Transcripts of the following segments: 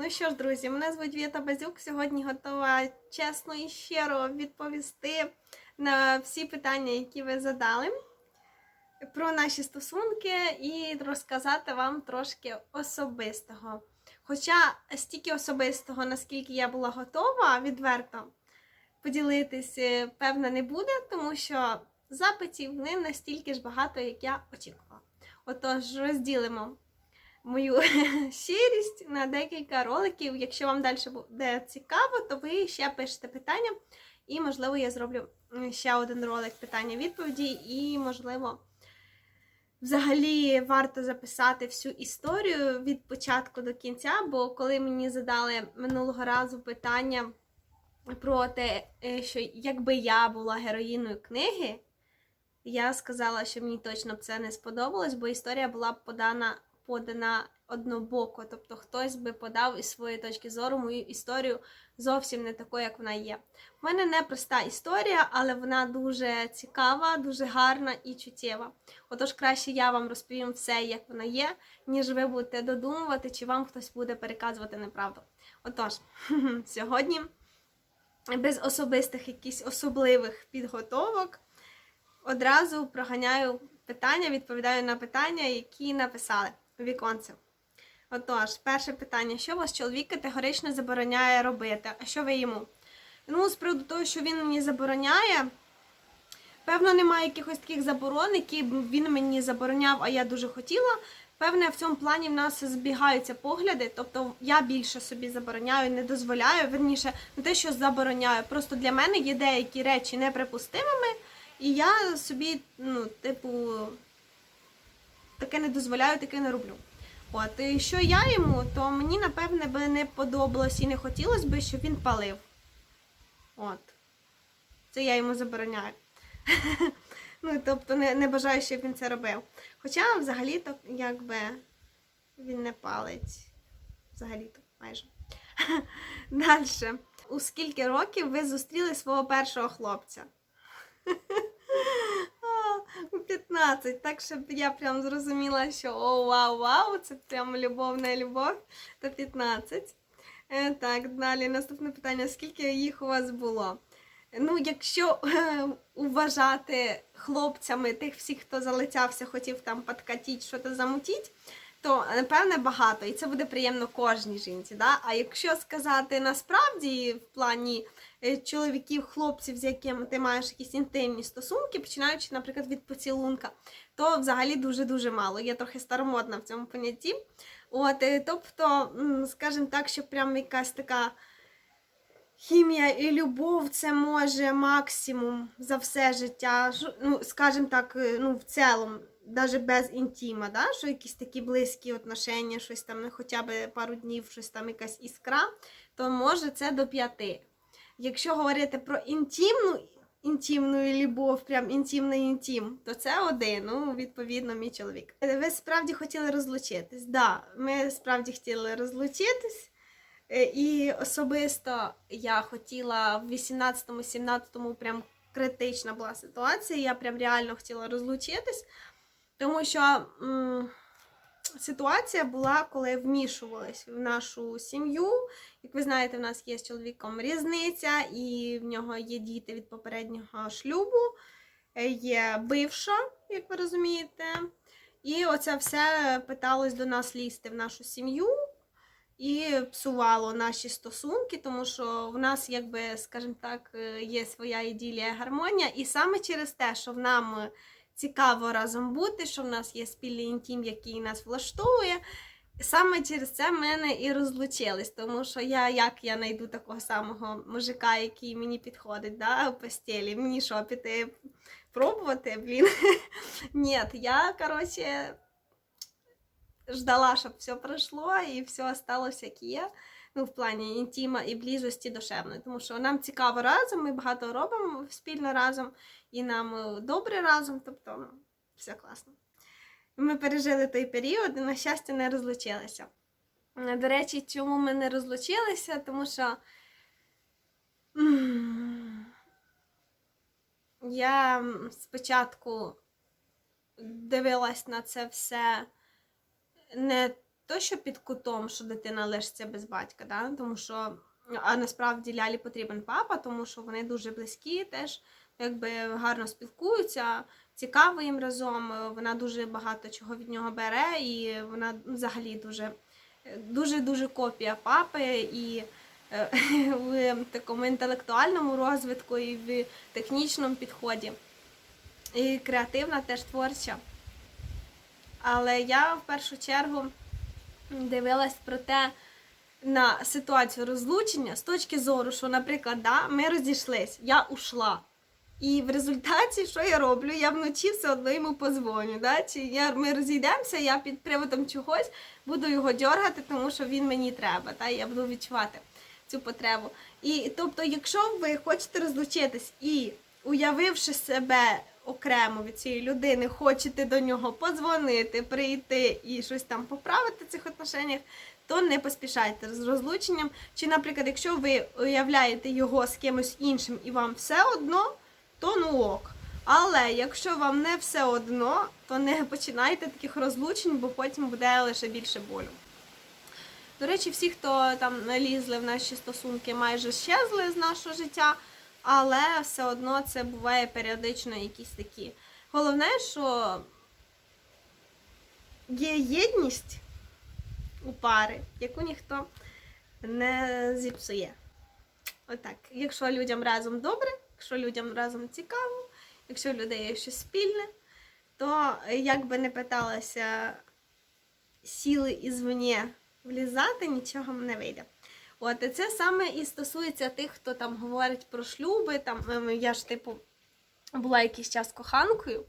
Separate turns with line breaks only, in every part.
Ну що ж, друзі, мене звуть Віта Базюк. Сьогодні готова чесно і щиро відповісти на всі питання, які ви задали про наші стосунки і розказати вам трошки особистого. Хоча стільки особистого, наскільки я була готова відверто поділитись, е, певно, не буде, тому що запитів не настільки ж багато, як я очікувала. Отож, розділимо мою щирість на декілька роликів. Якщо вам далі буде цікаво, то ви ще пишете питання, і, можливо, я зроблю ще один ролик питання-відповіді, і, можливо, взагалі варто записати всю історію від початку до кінця, бо коли мені задали минулого разу питання про те, е, що якби я була героїною книги, я сказала, що мені точно б це не сподобалось, бо історія була подана подана однобоко. Тобто хтось би подав із своєї точки зору мою історію зовсім не такою, як вона є. У мене не проста історія, але вона дуже цікава, дуже гарна і чуттєва. Отож, краще я вам розповім все, як вона є, ніж ви будете додумувати, чи вам хтось буде переказувати неправду. Отож, сьогодні без особистих якісь особливих підготовок одразу проганяю питання, відповідаю на питання, які написали у віконці. Отож, перше питання: що вас чоловік категорично забороняє робити? А що ви йому? Ну, з приводу того, що він мені забороняє, певно, немає якихось таких заборон, які б він мені забороняв, а я дуже хотіла. Певне, в цьому плані в нас збігаються погляди, тобто я більше собі забороняю, не дозволяю, верніше, не те, що забороняю. Просто для мене є деякі речі неприпустимими, і я собі, ну, типу, таке не дозволяю, таке не роблю. От, і що я йому, то мені, напевне, би не подобалось і не хотілося би, щоб він палив. От. Це я йому забороняю. Ну, тобто не, не бажаю, щоб він це робив. Хоча взагалі-то, якби він не палить. Взагалі-то, майже. Далі. У скільки років ви зустріли свого першого хлопця? У 15. Так, щоб я прям зрозуміла, що о, вау, вау, це прям любовна любов. То 15. Е, так, далі наступне питання: скільки їх у вас було? Ну, якщо е, вважати хлопцями тих всіх, хто залицявся, хотів там подкатіть, що то замутіть, то напевне багато, і це буде приємно кожній жінці. Да? А якщо сказати насправді в плані е, чоловіків, хлопців, з якими ти маєш якісь інтимні стосунки, починаючи, наприклад, від поцілунка, то взагалі дуже-дуже мало. Я трохи старомодна в цьому понятті. От, е, тобто, скажімо так, що прям якась така. Хімія і любов це може максимум за все життя. Ну, скажімо так, е, ну, в цілому, навіть без інтіма, да? що якісь такі близькі отношення, щось там, ну, хоча б пару днів, щось там якась іскра, то може це до п'яти. Якщо говорити про інтимну, інтимну любов, прям інтимний інтим, то це один, ну, відповідно, мій чоловік. Е, Ви справді хотіли розлучитись? Так, да, ми справді хотіли розлучитись. Е, І особисто я хотіла в 18-17 прям критична була ситуація. Я прям реально хотіла розлучитись, тому що м, ситуація була, коли вмішувались в нашу сім'ю. Як ви знаєте, в нас є з чоловіком різниця, і в нього є діти від попереднього шлюбу, е, є бивша, як ви розумієте. І оце все питалось до нас лізти в нашу сім'ю і псувало наші стосунки, тому що в нас, якби, скажімо так, е, є своя іділія гармонія, і саме через те, що в нам цікаво разом бути, що в нас є спільний інтім, який нас влаштовує. Саме через це мене і розлучились, тому що я як я знайду такого самого мужика, який мені підходить да, в постелі. Мені що, піти пробувати, блін. Ні, я, коротше, ждала, щоб все пройшло і все осталось як є. Ну, в плані інтіма і близості душевної. Тому що нам цікаво разом, ми багато робимо спільно разом, і нам е, добре разом, тобто ну, все класно. Ми пережили той період і, на щастя, не розлучилися. Е, До речі, чому ми не розлучилися? Тому що я спочатку дивилась на це все не то, що під кутом, що дитина лишиться без батька, да? тому що а насправді лялі потрібен папа, тому що вони дуже близькі, теж якби гарно спілкуються, цікаво їм разом. е, Вона дуже багато чого від нього бере, і вона взагалі дуже дуже дуже копія папи і е, в такому інтелектуальному розвитку, і в технічному підході. І креативна, теж творча. Але я в першу чергу дивилась про те на ситуацію розлучення з точки зору, що, наприклад, да, ми розійшлись, я ушла. І в результаті, що я роблю? Я вночі все одно йому позвоню. Да? Чи я, ми розійдемося, я під приводом чогось буду його дергати, тому що він мені треба. Та? Я буду відчувати цю потребу. І тобто, якщо ви хочете розлучитись і уявивши себе окремо від цієї людини, хочете до нього подзвонити, прийти і щось там поправити в цих отношеннях, то не поспішайте з розлученням. Чи, наприклад, якщо ви уявляєте його з кимось іншим і вам все одно, то ну ок. Але якщо вам не все одно, то не починайте таких розлучень, бо потім буде лише більше болю. До речі, всі, хто там налізли в наші стосунки, майже щезли з нашого життя, але все одно це буває періодично якісь такі. Головне, що є єдність у пари, яку ніхто не зіпсує. Отак. Якщо людям разом добре, якщо людям разом цікаво, якщо у людей є щось спільне, то як би не питалася сіли ізвні влізати, нічого не вийде. От, і це саме і стосується тих, хто там говорить про шлюби. Там, ем, я ж, типу, була якийсь час коханкою.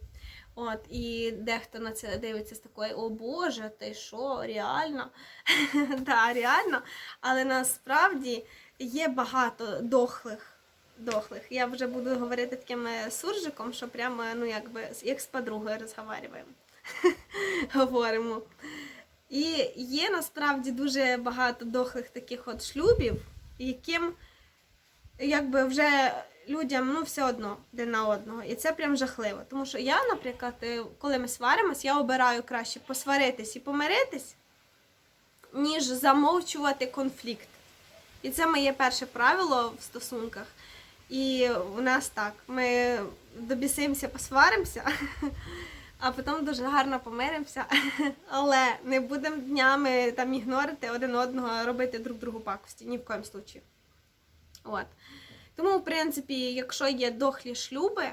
От, і дехто на це дивиться з такою, о Боже, ти що, реально? Так, реально. Але насправді є багато дохлих. Дохлих. Я вже буду говорити таким е, суржиком, що прямо, ну, якби, як з подругою розговорюємо. Говоримо. І є насправді дуже багато дохлих таких от шлюбів, яким якби вже людям ну все одно один на одного. І це прям жахливо. Тому що я, наприклад, е, коли ми сваримось, я обираю краще посваритись і помиритись, ніж замовчувати конфлікт. І це моє перше правило в стосунках. І у нас так, ми добісимося, посваримося, а потім дуже гарно помиримося. Але не будемо днями там ігнорити один одного, робити друг другу пакості. Ні в коєму случаю. От. Тому, в принципі, якщо є дохлі шлюби,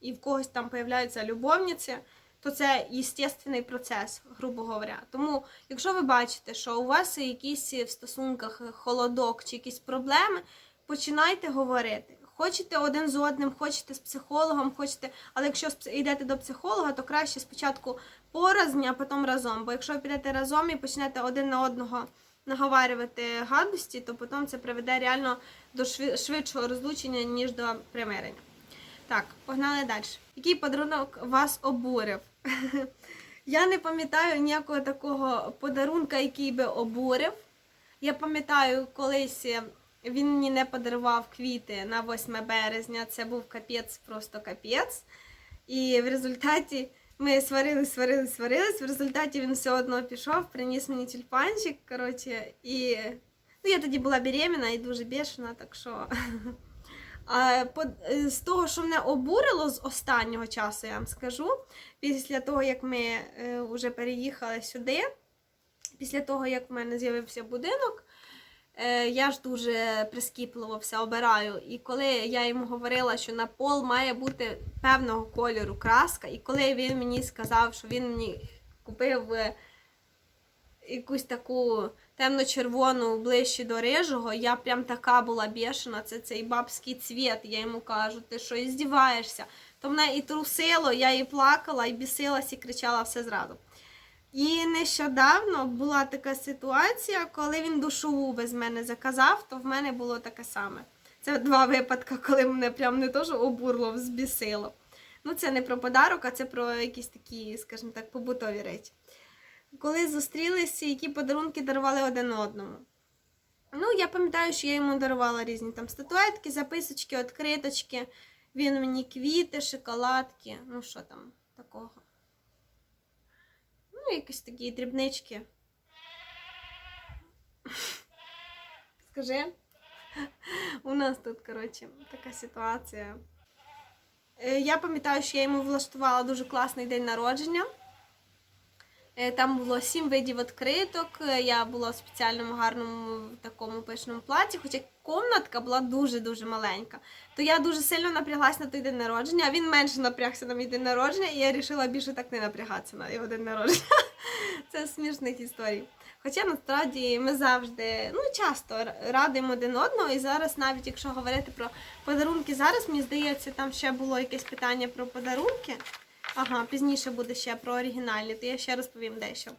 і в когось там появляються любовниці, то це естественний процес, грубо говоря. Тому, якщо ви бачите, що у вас якісь в стосунках холодок чи якісь проблеми, починайте говорити. Хочете один з одним, хочете з психологом, хочете, але якщо йдете до психолога, то краще спочатку порознь, а потім разом. Бо якщо ви підете разом і почнете один на одного наговарювати гадості, то потім це приведе реально до швидшого розлучення, ніж до примирення. Так, погнали далі. Який подарунок вас обурив? Я не пам'ятаю ніякого такого подарунка, який би обурив. Я пам'ятаю, колись е, він мені не подарував квіти на 8 березня. Це був капець, просто капець. І в результаті ми сварились, сварились, сварились. В результаті він все одно пішов, приніс мені тюльпанчик. Коротше, і ну, я тоді була беременна і дуже бешена, так що. А з того, що мене обурило з останнього часу, я вам скажу, після того, як ми е, вже переїхали сюди, після того, як в мене з'явився будинок, я ж дуже прискіпливо все обираю. І коли я йому говорила, що на пол має бути певного кольору краска, і коли він мені сказав, що він мені купив е, якусь таку темно-червону ближче до рижого, я прям така була бешена, це цей бабський цвіт. Я йому кажу, ти що, здіваєшся? То мене і трусило, я і плакала, і бісилась, і кричала все зразу. І нещодавно була така ситуація, коли він душову без мене заказав, то в мене було таке саме. Це два випадки, коли мене прям не то, що обурло, збісило. Ну, це не про подарок, а це про якісь такі, скажімо так, побутові речі. Коли зустрілися, які подарунки дарували один одному. Ну, я пам'ятаю, що я йому дарувала різні там статуетки, записочки, відкриточки. Він мені квіти, шоколадки, ну що там такого. Ну, якісь такі дрібнички. Скажи. У нас тут, коротше, така ситуація. Е, Я пам'ятаю, що я йому влаштувала дуже класний день народження. Е, Там було сім видів відкриток. е, Я була в спеціальному гарному такому пишному платі, хоча комнатка була дуже-дуже маленька. То я дуже сильно напряглась на той день народження, а він менше напрягся на мій день народження, і я вирішила більше так не напрягатися на його день народження. Це смішних історій. Хоча насправді ми завжди, ну часто радимо один одного, і зараз, навіть якщо говорити про подарунки зараз, мені здається, там ще було якесь питання про подарунки. Ага, пізніше буде ще про оригінальні, то я ще розповім дещо.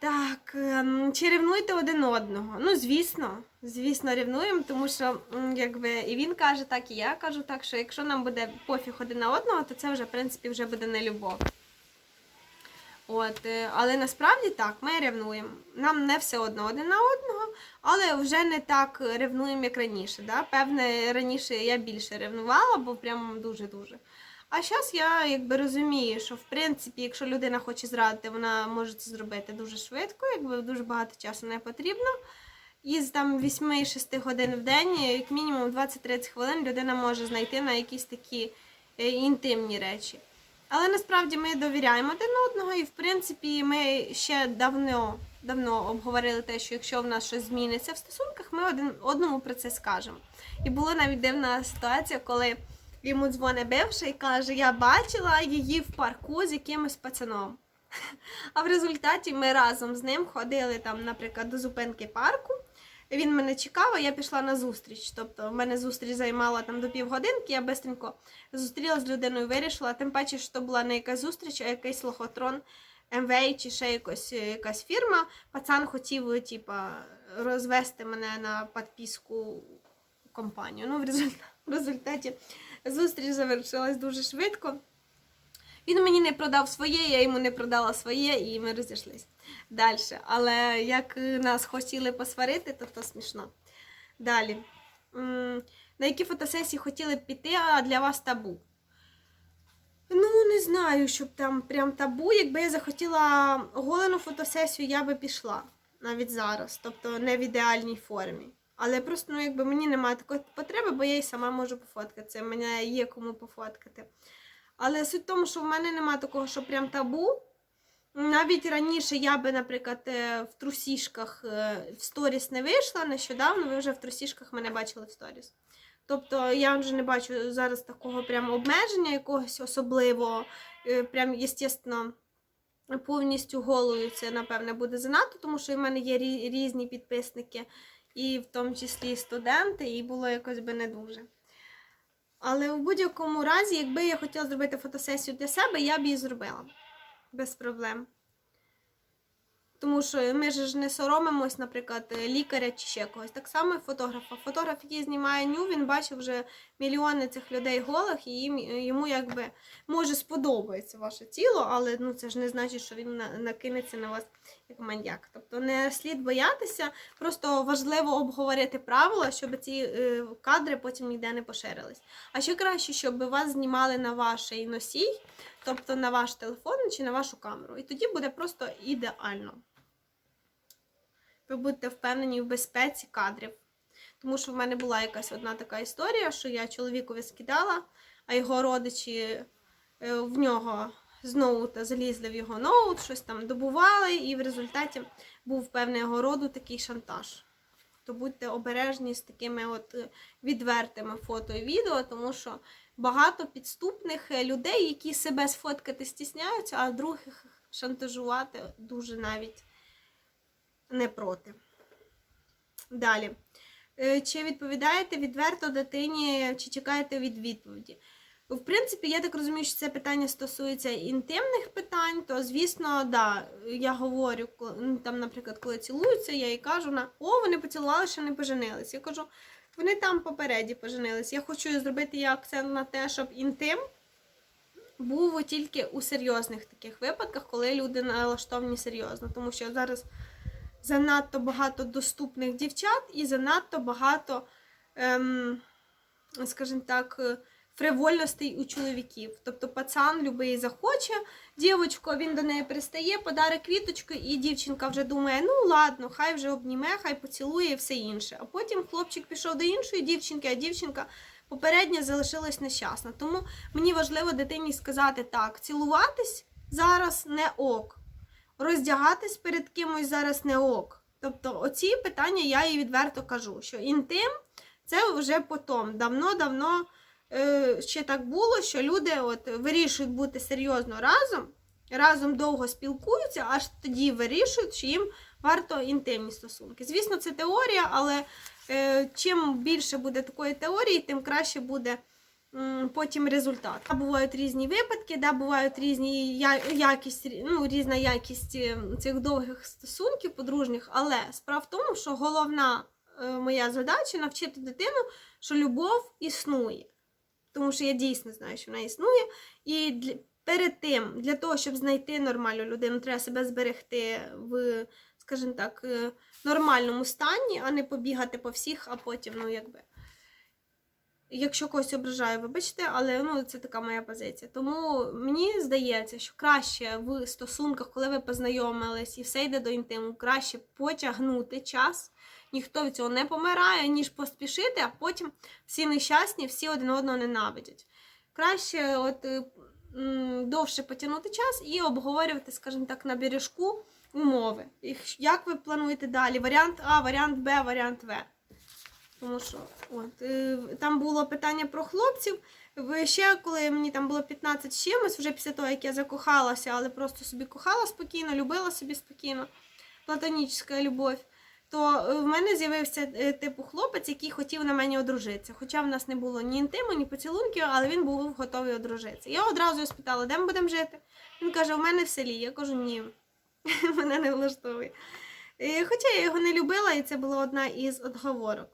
Так, ем, чи ревнуєте один одного? Ну, звісно, звісно, ревнуємо, тому що якби і він каже так, і я кажу так, що якщо нам буде пофіг один на одного, то це вже, в принципі, вже буде не любов. От, е, але насправді так, ми ревнуємо. Нам не все одно один на одного, але вже не так ревнуємо, як раніше. Да? Певне, раніше я більше ревнувала, бо прям дуже-дуже. А зараз я якби розумію, що в принципі, якщо людина хоче зрадити, вона може це зробити дуже швидко, якби дуже багато часу не потрібно. Із там 8-6 годин в день, як мінімум 20-30 хвилин людина може знайти на якісь такі е, інтимні речі. Але насправді ми довіряємо один одного, і в принципі ми ще давно, давно обговорили те, що якщо в нас щось зміниться в стосунках, ми один одному про це скажемо. І була навіть дивна ситуація, коли йому дзвонить бивший і каже: Я бачила її в парку з якимось пацаном. А в результаті ми разом з ним ходили там, наприклад, до зупинки парку. Він мене чекав, а я пішла на зустріч. Тобто в мене зустріч займала там до півгодинки, я швидко зустрілася з людиною, вирішила, тим паче, що була не якась зустріч, а якийсь лохотрон МВ чи ще якось, е, якась фірма. Пацан хотів, е, типа, розвести мене на підписку компанію. Ну, в результаті зустріч завершилась дуже швидко. Він мені не продав своє, я йому не продала своє, і ми розійшлись далі. Але як нас хотіли посварити, то то смішно. Далі. На які фотосесії хотіли б піти, а для вас табу? Ну, не знаю, щоб там прям табу. Якби я захотіла оголену фотосесію, я би пішла навіть зараз, тобто не в ідеальній формі. Але просто ну, якби мені немає такої потреби, бо я і сама можу пофоткатися. Мене є кому пофоткати. Але суть в тому, що в мене немає такого, що прям табу. Навіть раніше я би, наприклад, е, в трусішках е, в сторіс не вийшла нещодавно, ви вже в трусішках мене бачили в сторіс. Тобто я вже не бачу зараз такого прям обмеження якогось особливого, е, прям, звісно, повністю голою це, напевне, буде занадто, тому що в мене є різні підписники, і в тому числі студенти, і було якось би не дуже. Але в будь-якому разі, якби я хотіла зробити фотосесію для себе, я б її зробила без проблем. Тому що ми ж не соромимось, наприклад, лікаря чи ще когось. Так само і фотографа. Фотограф, який знімає ню, він бачив вже мільйони цих людей голих, і їм, йому якби може сподобається ваше тіло, але ну, це ж не значить, що він накинеться на вас як маньяк. Тобто не слід боятися, просто важливо обговорити правила, щоб ці е, кадри потім ніде не поширились. А ще краще, щоб вас знімали на ваш носій, тобто на ваш телефон чи на вашу камеру. І тоді буде просто ідеально. Ви будете впевнені в безпеці кадрів. Тому що в мене була якась одна така історія, що я чоловікові скидала, а його родичі е, в нього з ноута залізли в його ноут, щось там добували, і в результаті був певного роду такий шантаж. То будьте обережні з такими от е, відвертими фото і відео, тому що багато підступних е, людей, які себе сфоткати стісняються, а других шантажувати дуже навіть не проти. Далі. Е, Чи відповідаєте відверто дитині, чи чекаєте від відповіді? В принципі, я так розумію, що це питання стосується інтимних питань, то звісно, да, я говорю, ну, там, наприклад, коли цілуються, я їй кажу на о, вони поцілували, ще не поженились. Я кажу, вони там попереді поженились. Я хочу зробити я акцент на те, щоб інтим був тільки у серйозних таких випадках, коли люди налаштовані серйозно. Тому що зараз занадто багато доступних дівчат і занадто багато, ем, скажімо так, фривольностей у чоловіків. Тобто пацан любий захоче дівочку, він до неї пристає, подарить квіточку, і дівчинка вже думає, ну ладно, хай вже обніме, хай поцілує і все інше. А потім хлопчик пішов до іншої дівчинки, а дівчинка попередня залишилась нещасна. Тому мені важливо дитині сказати так: цілуватись зараз не ок, роздягатись перед кимось зараз не ок. Тобто, оці питання я їй відверто кажу, що інтим це вже потом. Давно-давно ще так було, що люди от вирішують бути серйозно разом, разом довго спілкуються, аж тоді вирішують, що їм варто інтимні стосунки. Звісно, це теорія, але е, чим більше буде такої теорії, тим краще буде потім результат. Бувають різні випадки, да, бувають різні якість, ну, різна якість е, цих довгих стосунків подружніх, але справа в тому, що головна е, моя задача навчити дитину, що любов існує. Тому що я дійсно знаю, що вона існує. І для, перед тим, для того, щоб знайти нормальну людину, треба себе зберегти в, скажімо так, е, нормальному стані, а не побігати по всіх, а потім, ну, якби. Якщо когось ображаю, вибачте, але ну, це така моя позиція. Тому мені здається, що краще в стосунках, коли ви познайомились і все йде до інтиму, краще потягнути час. Ніхто від цього не помирає, ніж поспішити, а потім всі нещасні, всі один одного ненавидять. Краще от, е, довше потягнути час і обговорювати, скажімо так, на бережку умови. Як ви плануєте далі? Варіант А, варіант Б, варіант В. Тому що от, е, там було питання про хлопців. Ви Ще коли мені там було 15 з чимось, вже після того, як я закохалася, але просто собі кохала спокійно, любила собі спокійно, платонічна любов, то е, в мене з'явився е, типу хлопець, який хотів на мені одружитися. Хоча в нас не було ні інтиму, ні поцілунків, але він був готовий одружитися. Я одразу спитала, де ми будемо жити. Він каже, у мене в селі. Я кажу, ні, мене не влаштовує. Хоча я його не любила, і це була одна із отговорок.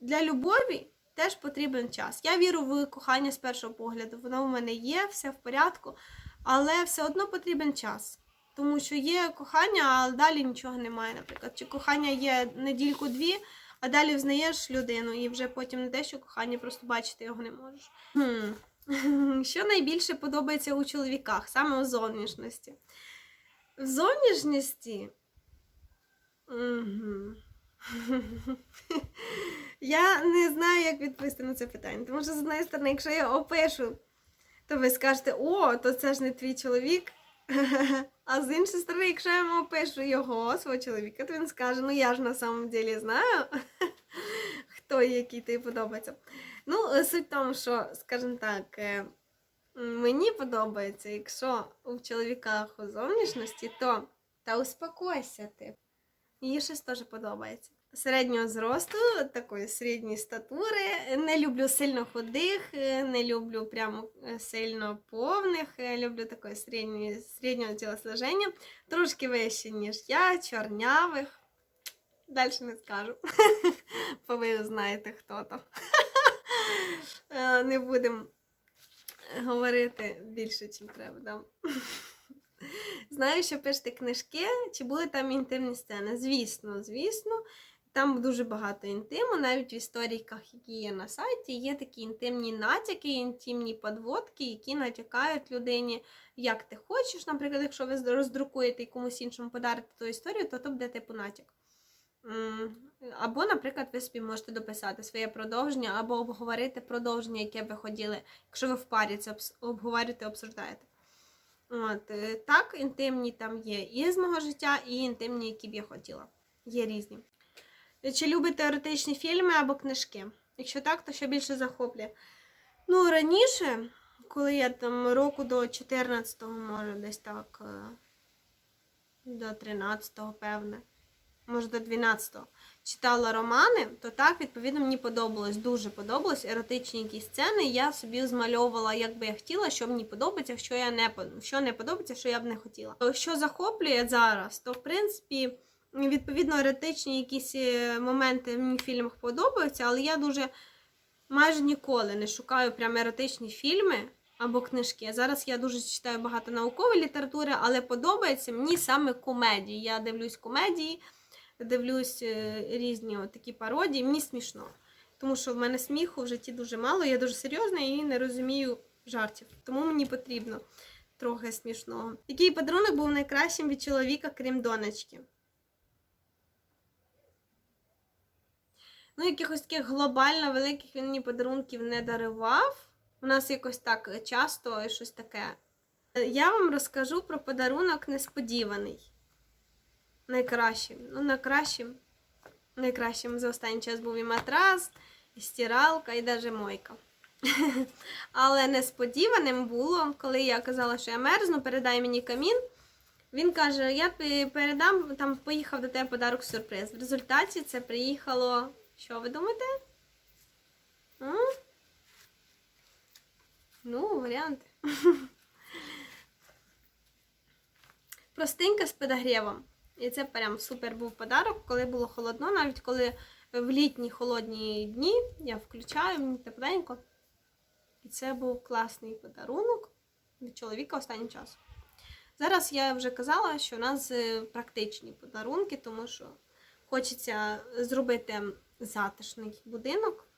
Для любові теж потрібен час. Я вірю в кохання з першого погляду. Воно в мене є, все в порядку, але все одно потрібен час. Тому що є кохання, а далі нічого немає, наприклад. Чи кохання є недільку-дві, а далі взнаєш людину, і вже потім не те, що кохання, просто бачити його не можеш. Хм. Що найбільше подобається у чоловіках, саме у зовнішності? В зовнішності. Мгм. Я не знаю, як відповісти на це питання. Тому що, з однієї сторони, якщо я опишу, то ви скажете, о, то це ж не твій чоловік. А з іншої сторони, якщо я йому опишу його, свого чоловіка, то він скаже, ну я ж на самом деле знаю, хто який тобі подобається. Ну, е, суть в тому, що, скажімо так, е, мені подобається, якщо у чоловіках у зовнішності, то та успокойся ти. Їй щось теж подобається. Середнього зросту, такої середньої статури. Не люблю сильно худих, не люблю прямо е, сильно повних. е, Люблю такої середньої, середнього тілосложення. Трошки вище, ніж я, чорнявих. Далі не скажу. Бо ви знаєте, хто то. Е, Не будемо говорити більше, чим треба. Да? Знаю, що пишете книжки, чи були там інтимні сцени? Звісно, звісно. Там дуже багато інтиму, навіть в істориках, які є на сайті, є такі інтимні натяки, інтимні подводки, які натякають людині, як ти хочеш. Наприклад, якщо ви роздрукуєте і комусь іншому подарите ту історію, то то буде типу натяк. Або, наприклад, ви собі можете дописати своє продовження, або обговорити продовження, яке ви хотіли, якщо ви в парі це обговорюєте, обсуждаєте. От, е, так, інтимні там є і з мого життя, і інтимні, які б я хотіла. Є різні. Чи любите еротичні фільми або книжки? Якщо так, то що більше захоплює? Ну, раніше, коли я там року до 14-го, може, десь так, е, до 13-го, певне, може до 12-го, читала романи, то так, відповідно, мені подобалось, дуже подобалось еротичні якісь сцени. Я собі змальовувала, як би я хотіла, що мені подобається, що я не що не подобається, що я б не хотіла. Що захоплює зараз, то в принципі. Відповідно, еротичні якісь е, моменти мені в фільмах подобаються, але я дуже майже ніколи не шукаю прям еротичні фільми або книжки. Зараз я дуже читаю багато наукової літератури, але подобається мені саме комедії. Я дивлюсь комедії, дивлюсь е, різні такі пародії, мені смішно. Тому що в мене сміху в житті дуже мало, я дуже серйозна і не розумію жартів. Тому мені потрібно трохи смішного. Який подарунок був найкращим від чоловіка, крім донечки? Ну, якихось таких глобально великих він мені подарунків не дарував. У нас якось так часто і щось таке. Я вам розкажу про подарунок несподіваний. Найкращим. Ну, найкращим. Найкращим за останній час був і матрас, і стиралка, і навіть мойка. Але несподіваним було, коли я казала, що я мерзну, передай мені камін. Він каже: я передам, там поїхав до тебе подарок сюрприз. В результаті це приїхало. Що ви думаєте? М? Ну, варіанти. Простинка з подогрівом. І це прям супер був подарок, коли було холодно, навіть коли в літні холодні дні я включаю, мені тепленько. І це був класний подарунок від чоловіка останнім часом. Зараз я вже казала, що у нас е, практичні подарунки, тому що хочеться зробити затишний будинок.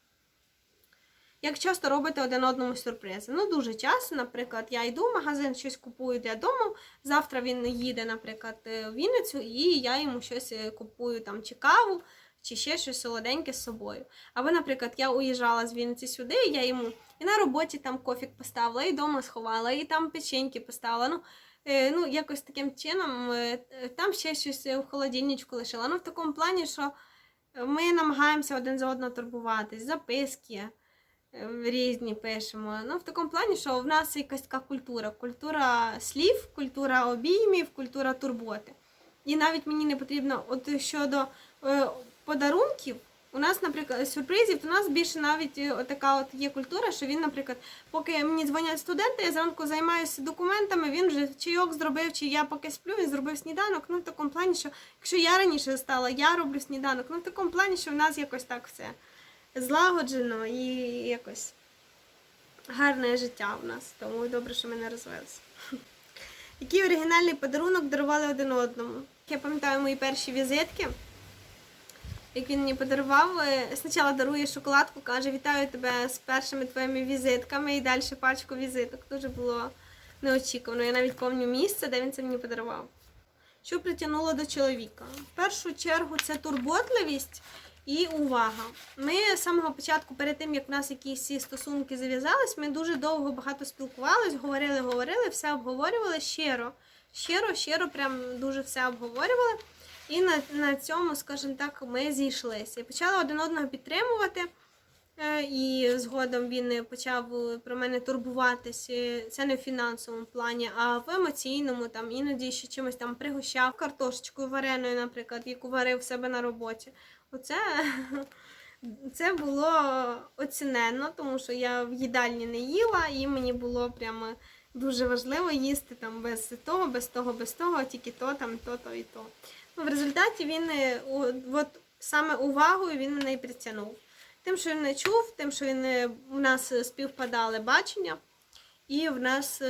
Як часто робите один одному сюрпризи? Ну, дуже часто, наприклад, я йду в магазин, щось купую для дому. Завтра він їде, наприклад, е, в Вінницю, і я йому щось е, купую там чи каву, чи ще щось солоденьке з собою. Або, наприклад, я уїжджала з Вінниці сюди, і я йому і на роботі там кофік поставила, і вдома сховала, і там печеньки поставила. Ну, е, ну якось таким чином, там ще щось в холодильничку лишила. Ну, в такому плані, що ми намагаємося один за одного турбуватись, записки е, різні пишемо. Ну, в такому плані, що в нас якась така культура. Культура слів, культура обіймів, культура турботи. І навіть мені не потрібно, от щодо е, подарунків, у нас, наприклад, сюрпризів, то у нас більше навіть е, така от є культура, що він, наприклад, поки мені дзвонять студенти, я зранку займаюся документами, він вже чайок зробив, чи я поки сплю, він зробив сніданок. Ну, в такому плані, що якщо я раніше стала, я роблю сніданок. Ну, в такому плані, що в нас якось так все злагоджено і якось гарне життя в нас. Тому добре, що ми не. Який оригінальний подарунок дарували один одному? Я пам'ятаю мої перші візитки. Як він мені подарував, е, спочатку дарує шоколадку, каже, вітаю тебе з першими твоїми візитками і далі пачку візиток. Дуже було неочікувано. Я навіть пам'ятаю місце, де він це мені подарував. Що притягнуло до чоловіка? В першу чергу це турботливість і увага. Ми з самого початку, перед тим як в нас якісь стосунки зав'язались, ми дуже довго багато спілкувались, говорили, говорили, все обговорювали щиро. Щиро, щиро, прям дуже все обговорювали. І на, на цьому, скажімо так, ми зійшлися. І почали один одного підтримувати. Е, І згодом він почав про мене турбуватися. Це не в фінансовому плані, а в емоційному, там іноді ще чимось там пригощав картошечкою вареною, наприклад, яку варив в себе на роботі. Оце це було оціненно, тому що я в їдальні не їла, і мені було прямо дуже важливо їсти там без того, без того, без того, тільки то, там, то, то і то. Ну, в результаті він е, от саме увагою він мене і притягнув. Тим, що він не чув, тим, що він е, у нас е, співпадали бачення, і в нас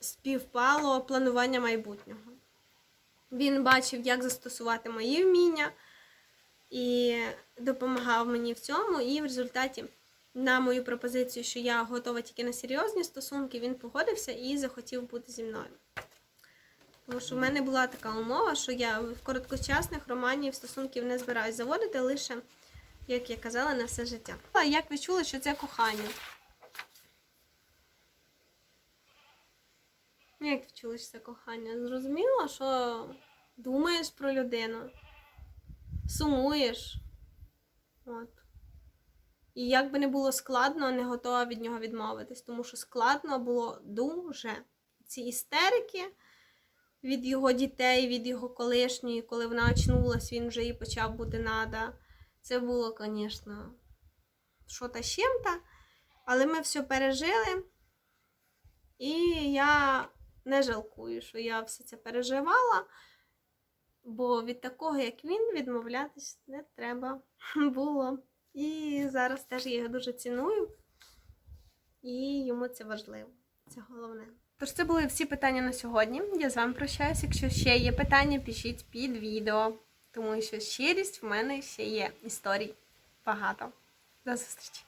співпало планування майбутнього. Він бачив, як застосувати мої вміння і допомагав мені в цьому. І в результаті на мою пропозицію, що я готова тільки на серйозні стосунки, він погодився і захотів бути зі мною. Тому що в мене була така умова, що я в короткочасних романів стосунків не збираюсь заводити лише, як я казала, на все життя. А як ви чули, що це кохання? Як ви чули, що це кохання? Зрозуміло, що думаєш про людину, сумуєш. От. І як би не було складно, не готова від нього відмовитись, тому що складно було дуже. Ці істерики від його дітей, від його колишньої, коли вона очнулась, він вже їй почав бути нада. Це було, звісно, що та чим-то. Але ми все пережили. І я не жалкую, що я все це переживала, бо від такого, як він, відмовлятись не треба було. І зараз теж я його дуже ціную, і йому це важливо. Це головне. Тож це були всі питання на сьогодні. Я з вами прощаюся. Якщо ще є питання, пишіть під відео, тому що щирість в мене ще є історій. багато. До зустрічі!